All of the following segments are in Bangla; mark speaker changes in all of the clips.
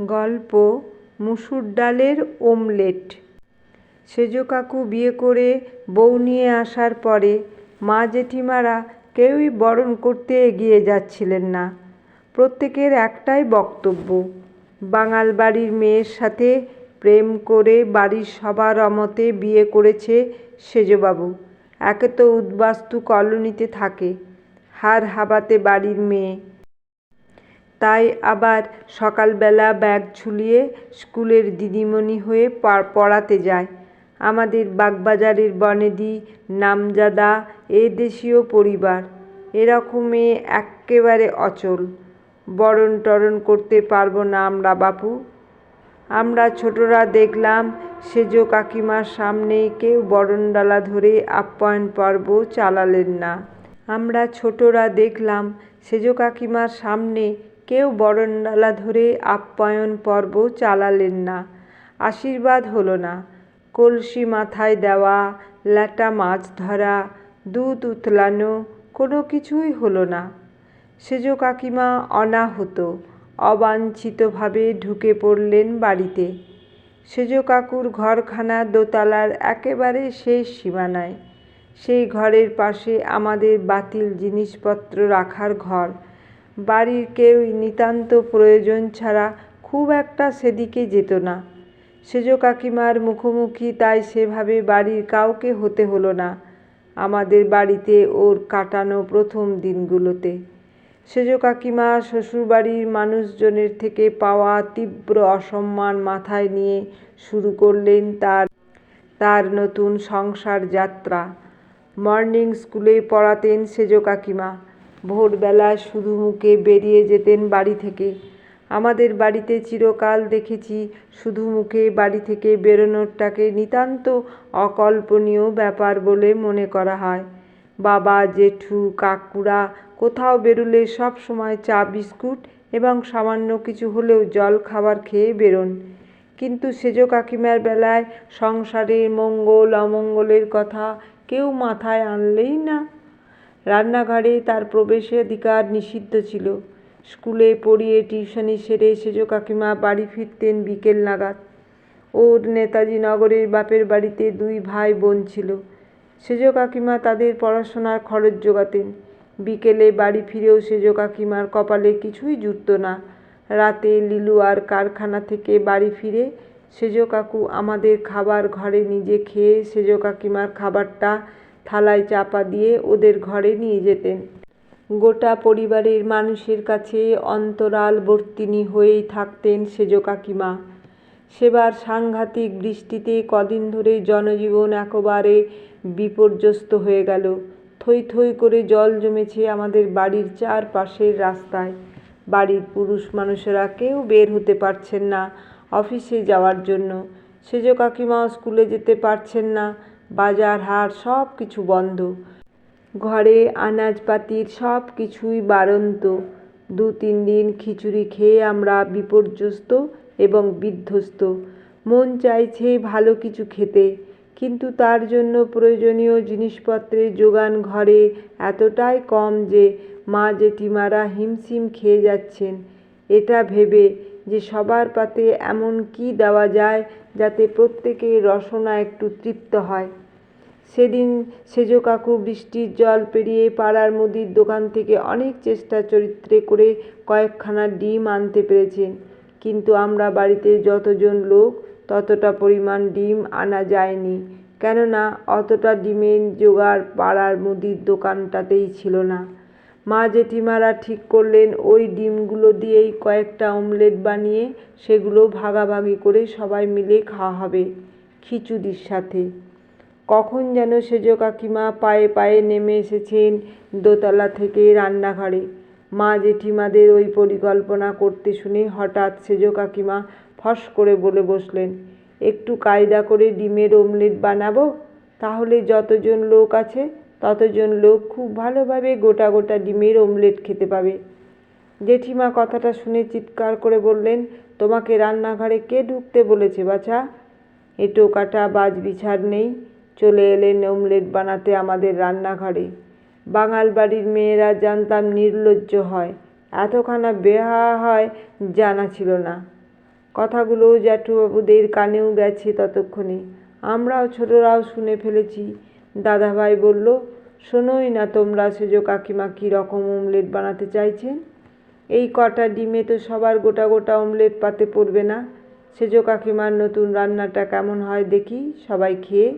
Speaker 1: গল্প, মুসুর ডালের ওমলেট। সেজ কাকু বিয়ে করে বউ নিয়ে আসার পরে মা জেঠিমারা কেউই বরণ করতে এগিয়ে যাচ্ছিলেন না। প্রত্যেকের একটাই বক্তব্য, বাঙাল বাড়ির মেয়ের সাথে প্রেম করে বাড়ির সবার অমতে বিয়ে করেছে সেজবাবু। একে তো উদ্বাস্তু কলোনিতে থাকে, হার হাবাতে বাড়ির মেয়ে। তাই আবার সকালবেলা ব্যাগ ঝুলিয়ে স্কুলের দিদিমণি হয়ে পড়াতে যায়। আমাদের বাগবাজারের বনেদি, নামজাদা, এ দেশীয় পরিবার। এরকম মেয়ে এক্কেবারে অচল। বরণ টরণ করতে পারব না আমরা বাপু। আমরা ছোটরা দেখলাম সেজ কাকিমার সামনে কেউ বরণডালা ধরে আপ্যায়ন পর্ব চালালেন না। আমরা ছোটরা দেখলাম সেজ কাকিমার সামনে কেউ বরণডালা ধরে আপ্যায়ন পর্ব চালালেন না, আশীর্বাদ হলো না। কলসি মাথায় দেওয়া, ল্যাটা মাছ ধরা, দুধ উতলানো কোনো কিছুই হলো না। সেজ কাকিমা অনাহত, অবাঞ্ছিতভাবে ঢুকে পড়লেন বাড়িতে। সেজ কাকুর ঘরখানা দোতলার একেবারে শেষ সীমানায়। সেই ঘরের পাশে আমাদের বাতিল জিনিসপত্র রাখার ঘর। বাড়ির কেউ নিতান্ত প্রয়োজন ছাড়া খুব একটা সেদিকে যেত না। সেজ কাকিমার মুখোমুখি তাই সেভাবে বাড়ির কাউকে হতে হলো না, আমাদের বাড়িতে ওর কাটানো প্রথম দিনগুলোতে। সেজ কাকিমা শ্বশুরবাড়ির মানুষজনের থেকে পাওয়া তীব্র অসম্মান মাথায় নিয়ে শুরু করলেন তার তার নতুন সংসার যাত্রা। মর্নিং স্কুলে পড়াতেন সেজ কাকিমা। ভোরবেলা শুধু মুখে বেরিয়ে যেতেন বাড়ি থেকে। আমাদের বাড়িতে চিরকাল দেখেছি শুধু মুখে বাড়ি থেকে বেরোনোরটাকে নিতান্ত অকল্পনীয় ব্যাপার বলে মনে করা হয়। বাবা, জেঠু, কাকুরা কোথাও বেরোলে সব সময় চা, বিস্কুট এবং সামান্য কিছু হলেও জল খাবার খেয়ে বেরোন। কিন্তু সেজ কাকিমার বেলায় সংসারের মঙ্গল অমঙ্গলের কথা কেউ মাথায় আনলেই না। রান্নাঘরে তার প্রবেশাধিকার নিষিদ্ধ ছিল। স্কুলে পড়িয়ে টিউশনি সেরে সেজ কাকিমা বাড়ি ফিরতেন বিকেল নাগাদ। ওর নেতাজি নগরের বাপের বাড়িতে দুই ভাই বোন ছিল। সেজ কাকিমা তাদের পড়াশোনার খরচ জোগাতেন। বিকেলে বাড়ি ফিরেও সেজ কাকিমার কপালে কিছুই জুটত না। রাতে লিলুয়ার কারখানা থেকে বাড়ি ফিরে সেজ কাকু আমাদের খাবার ঘরে নিজে খেয়ে সেজ কাকিমার খাবারটা থালায় চাপা দিয়ে ওদের ঘরে নিয়ে যেতেন। গোটা পরিবারের মানুষের কাছে অন্তরালবর্তিনী হয়েই থাকতেন সেজ কাকিমা। সেবার সাংঘাতিক বৃষ্টিতে কদিন ধরে জনজীবন একেবারে বিপর্যস্ত হয়ে গেল। থই থই করে জল জমেছে আমাদের বাড়ির চারপাশের রাস্তায়। বাড়ির পুরুষ মানুষেরা কেউ বের হতে পারছেন না অফিসে যাওয়ার জন্য। সেজ কাকিমাও স্কুলে যেতে পারছেন না। বাজার হাট সব কিছু বন্ধ। ঘরে আনাজপাতির সব কিছুই বাড়ন্ত। দু তিন দিন খিচুড়ি খেয়ে আমরা বিপর্যস্ত এবং বিধ্বস্ত। মন চাইছে ভালো কিছু খেতে, কিন্তু তার জন্য প্রয়োজনীয় জিনিসপত্রের যোগান ঘরে এতটাই কম যে মা জেঠিমারা হিমশিম খেয়ে যাচ্ছেন। এটা ভেবে যে সবার পাতে এমন কি দেওয়া যায় যাতে প্রত্যেকের রসনা একটু তৃপ্ত হয়। সেদিন সেজ কাকু বৃষ্টির জল পেরিয়ে পাড়ার মুদির দোকান থেকে অনেক চেষ্টা চরিত্রে করে কয়েকখানা ডিম আনতে পেরেছেন। কিন্তু আমরা বাড়িতে যতজন লোক, ততটা পরিমাণ ডিম আনা যায়নি। কেননা, অতটা ডিমের জোগাড় পাড়ার মুদির দোকানটাতেই ছিল না। মা জেঠিমারা ঠিক করলেন, ওই ডিমগুলো দিয়েই কয়েকটা অমলেট বানিয়ে সেগুলো ভাগাভাগি করে সবাই মিলে খাওয়া হবে খিচুড়ির সাথে। কখন যেন সেজ কাকিমা পায়ে পায়ে নেমে এসেছেন দোতলা থেকে রান্নাঘরে। মা জেঠিমাদের ওই পরিকল্পনা করতে শুনে হঠাৎ সেজ কাকিমা ফস করে বলে বসলেন, একটু কায়দা করে ডিমের অমলেট বানাবো? তাহলে যতজন লোক আছে, ততজন লোক খুব ভালোভাবে গোটা গোটা ডিমের অমলেট খেতে পাবে। জেঠিমা কথাটা শুনে চিৎকার করে বললেন, তোমাকে রান্নাঘরে কে ঢুকতে বলেছে বাছা? এঁটো কাটা বাজ বিছার নেই। চলে এলেন অমলেট বানাতে আমাদের রান্নাঘরে। বাঙাল বাড়ির মেয়েরা জানতাম নির্লজ্জ হয়, এতখানা বেহা হয় জানা ছিল না। কথাগুলো জ্যাঠুবাবুদের কানেও গেছে ততক্ষণে। আমরাও ছোটরাও শুনে ফেলেছি। দাদাভাই বলল, শোনোই না তোমরা সেজো কাকিমা কী রকম অমলেট বানাতে চাইছেন? এই কটা ডিমে তো সবার গোটা গোটা অমলেট পাতে পড়বে না। সেজো কাকিমার নতুন রান্নাটা কেমন হয় দেখি সবাই খেয়ে।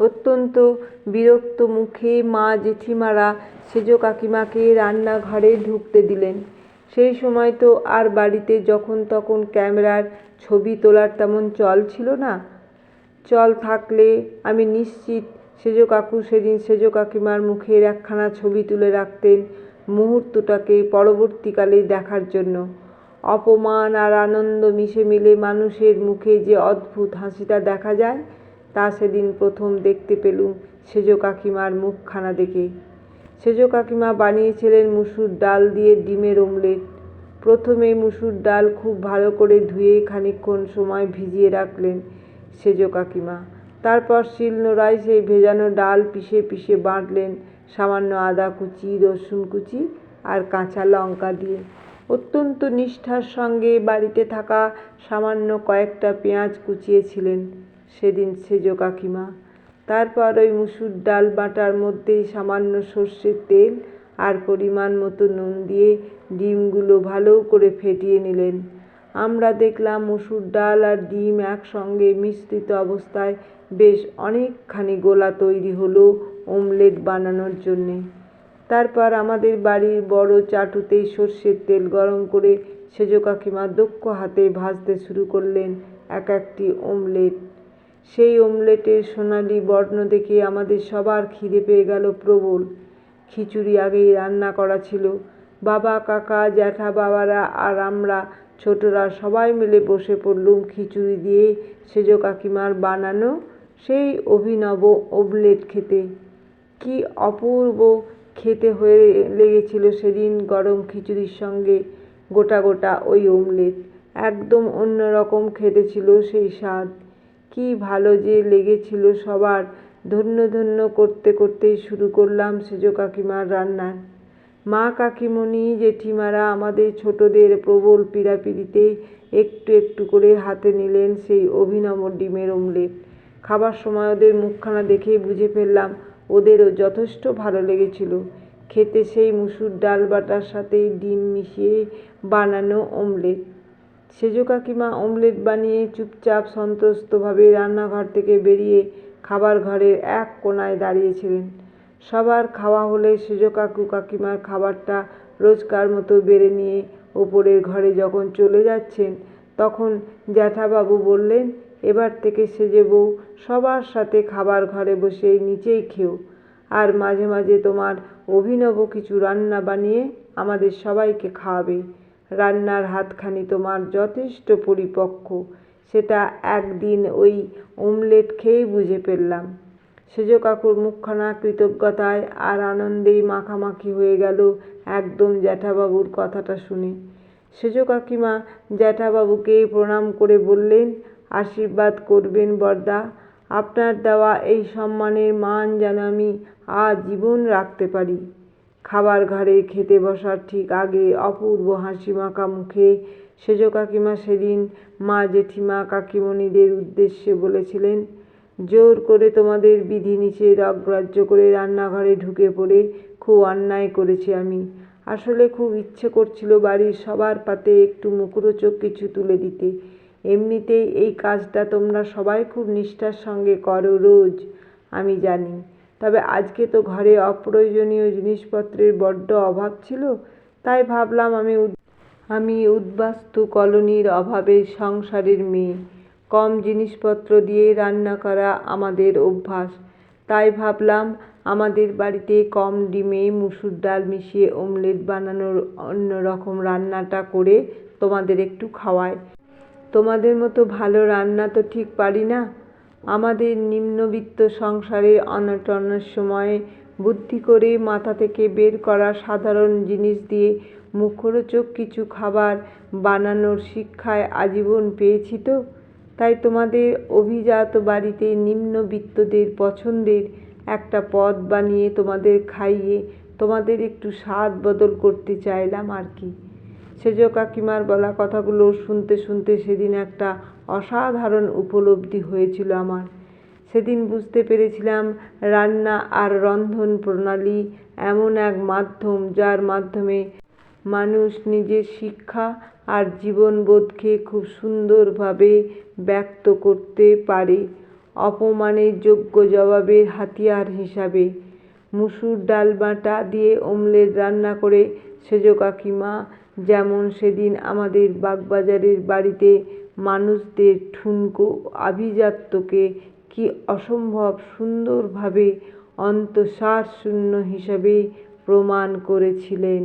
Speaker 1: অত্যন্ত বিরক্ত মুখে মা জেঠিমারা সেজ কাকিমাকে রান্নাঘরে ঢুকতে দিলেন। সেই সময় তো আর বাড়িতে যখন তখন ক্যামেরার ছবি তোলার তেমন চল ছিল না। চল থাকলে আমি নিশ্চিত সেজো কাকু সেদিন সেজো কাকিমার মুখের একখানা ছবি তুলে রাখতেন মুহূর্তটাকে পরবর্তীকালে দেখার জন্য। অপমান আর আনন্দ মিশে মিলে মানুষের মুখে যে অদ্ভুত হাসিটা দেখা যায় তা সেদিন প্রথম দেখতে পেলুম সেজো কাকিমার মুখখানা দেখে। সেজো কাকিমা বানিয়েছিলেন মুসুর ডাল দিয়ে ডিমের অমলেট। প্রথমে মুসুর ডাল খুব ভালো করে ধুয়ে খানিকক্ষণ সময় ভিজিয়ে রাখলেন সেজো কাকিমা। তারপর শিলনোড়ায় সেই ভেজানো ডাল পিষে পিষে বাঁটলেন সামান্য আদা কুচি, রসুন কুচি আর কাঁচা লঙ্কা দিয়ে। অত্যন্ত নিষ্ঠার সঙ্গে বাড়িতে থাকা সামান্য কয়েকটা পেঁয়াজ কুচিয়েছিলেন। সেদিন সেজো কাকিমা। তারপর ওই মুসুর ডাল বাটার মধ্যেই সামান্য সর্ষের তেল আর পরিমাণ মতো নুন দিয়ে ডিমগুলো ভালো করে ফেটিয়ে নিলেন। আমরা দেখলাম মসুর ডাল আর ডিম একসঙ্গে মিশ্রিত অবস্থায় বেশ অনেকখানি গোলা তৈরি হলো অমলেট বানানোর জন্যে। তারপর আমাদের বাড়ির বড় চাটুতেই সর্ষের তেল গরম করে সেজো কাকিমা দক্ষ হাতে ভাজতে শুরু করলেন এক একটি অমলেট। সেই অমলেটের সোনালি বর্ণ দেখে আমাদের সবার খিদে পেয়ে গেল প্রবল। খিচুড়ি আগেই রান্না করা ছিল। বাবা, কাকা, জ্যাঠা বাবারা আর আমরা ছোটরা সবাই মিলে বসে পড়লুম খিচুড়ি দিয়ে সেজ কাকিমার বানানো সেই অভিনব অমলেট খেতে। কি অপূর্ব খেতে হয়ে লেগেছিল সেদিন গরম খিচুড়ির সঙ্গে গোটা গোটা ওই অমলেট। একদম অন্য রকম খেতে ছিল সেই স্বাদ। কি ভালো যে লেগেছিল সবার। ধন্য ধন্য করতে, করতেই শুরু করলাম সেজো কাকিমার রান্নার মা কাকিমণি, জেঠিমারা আমাদের ছোটদের প্রবল পীড়াপিড়িতে একটু একটু করে হাতে নিলেন সেই অভিনব ডিমের অমলেট। খাবার সময় ওদের মুখখানা দেখেই বুঝে ফেললাম ওদেরও যথেষ্ট ভালো লেগেছিল। খেতে সেই মুসুর ডাল বাটার সাথে ডিম মিশিয়ে বানানো অমলেট। সেজো কাকিমা অমলেট বানিয়ে চুপচাপ সন্ত্রস্তভাবে রান্নাঘর থেকে বেরিয়ে খাবার ঘরের এক কোনায় দাঁড়িয়েছিলেন। সবার খাওয়া হলে সেজো কাকু কাকিমার খাবারটা রোজকার মতো বেড়ে নিয়ে ওপরের ঘরে যখন চলে যাচ্ছেন, তখন জ্যাঠাবাবু বললেন, এবার থেকে সেজে বউ সবার সাথে খাবার ঘরে বসে নিচেই খেও। আর মাঝে মাঝে তোমার অভিনব কিছু রান্না বানিয়ে আমাদের সবাইকে খাওয়াবে। রান্নার হাতখানি তোমার যথেষ্ট পরিপক্ক। সেটা একদিন ওই অমলেট খেয়েই বুঝে ফেললাম। সেজো কাকুর মুখখানা কৃতজ্ঞতায় আর আনন্দেই মাখামাখি হয়ে গেল একদম জ্যাঠাবাবুর কথাটা শুনে। সেজো কাকিমা জ্যাঠাবাবুকে প্রণাম করে বললেন, আশীর্বাদ করবেন বরদা। আপনার দেওয়া এই সম্মানের মান যেন আমি আজীবন রাখতে পারি। খাবার ঘরে খেতে বসার ঠিক আগে অপূর্ব হাসি মাখা মুখে, সেজ কাকিমা, সেদিন মা জেঠিমা কাকিমণিদের উদ্দেশ্যে বলেছিলেন, জোর করে তোমাদের বিধিনিষেধ অগ্রাহ্য করে রান্নাঘরে ঢুকে পড়ে খুব অন্যায় করেছি আমি। আসলে খুব ইচ্ছে করছিল বাড়ির সবার পাতে একটু মুখরোচক কিছু তুলে দিতে। এমনিতেই এই কাজটা তোমরা সবাই খুব নিষ্ঠার সঙ্গে করো রোজ, আমি জানি। তবে আজকে তো ঘরে অপ্রয়োজনীয় জিনিসপত্রের বড্ড অভাব ছিল, তাই ভাবলাম আমি আমি উদ্বাস্তু কলোনির অভাবে সংসারের মেয়ে। কম জিনিসপত্র দিয়ে রান্না করা আমাদের অভ্যাস। তাই ভাবলাম আমাদের বাড়িতে কম ডিমে মুসুর ডাল মিশিয়ে অমলেট বানানোর অন্য রকম রান্নাটা করে তোমাদের একটু খাওয়াই। তোমাদের মতো ভালো রান্না তো ঠিক পারি না। আমাদের নিম্নবিত্ত সংসারের অনটনের সময়ে বুদ্ধি করে মাথা থেকে বের করা সাধারণ জিনিস দিয়ে মুখরোচক কিছু খাবার বানানোর শিক্ষায় আজীবন পেয়েছি তো। তাই তোমাদের অভিজাত বাড়িতে নিম্নবিত্তদের পছন্দের একটা পদ বানিয়ে তোমাদের খাইয়ে তোমাদের একটু স্বাদ বদল করতে চাইলাম আর কি। সেজ কাকিমার বলা কথাগুলো শুনতে শুনতে সেদিন একটা অসাধারণ উপলব্ধি হয়েছিল আমার। সেদিন বুঝতে পেরেছিলাম রান্না আর রন্ধন প্রণালী এমন এক মাধ্যম যার মাধ্যমে মানুষ নিজের শিক্ষা আর জীবনবোধকে খুব সুন্দরভাবে ব্যক্ত করতে পারে অপমানের যোগ্য জবাবের হাতিয়ার হিসাবে। মুসুর ডাল বাটা দিয়ে অমলেট রান্না করে সেজ কাকিমা, যেমন সেদিন আমাদের বাগবাজারের বাড়িতে মানুষদের ঠুনকো আভিজাত্যকে কি অসম্ভব সুন্দরভাবে অন্তঃসারশূন্য হিসাবে প্রমাণ করেছিলেন।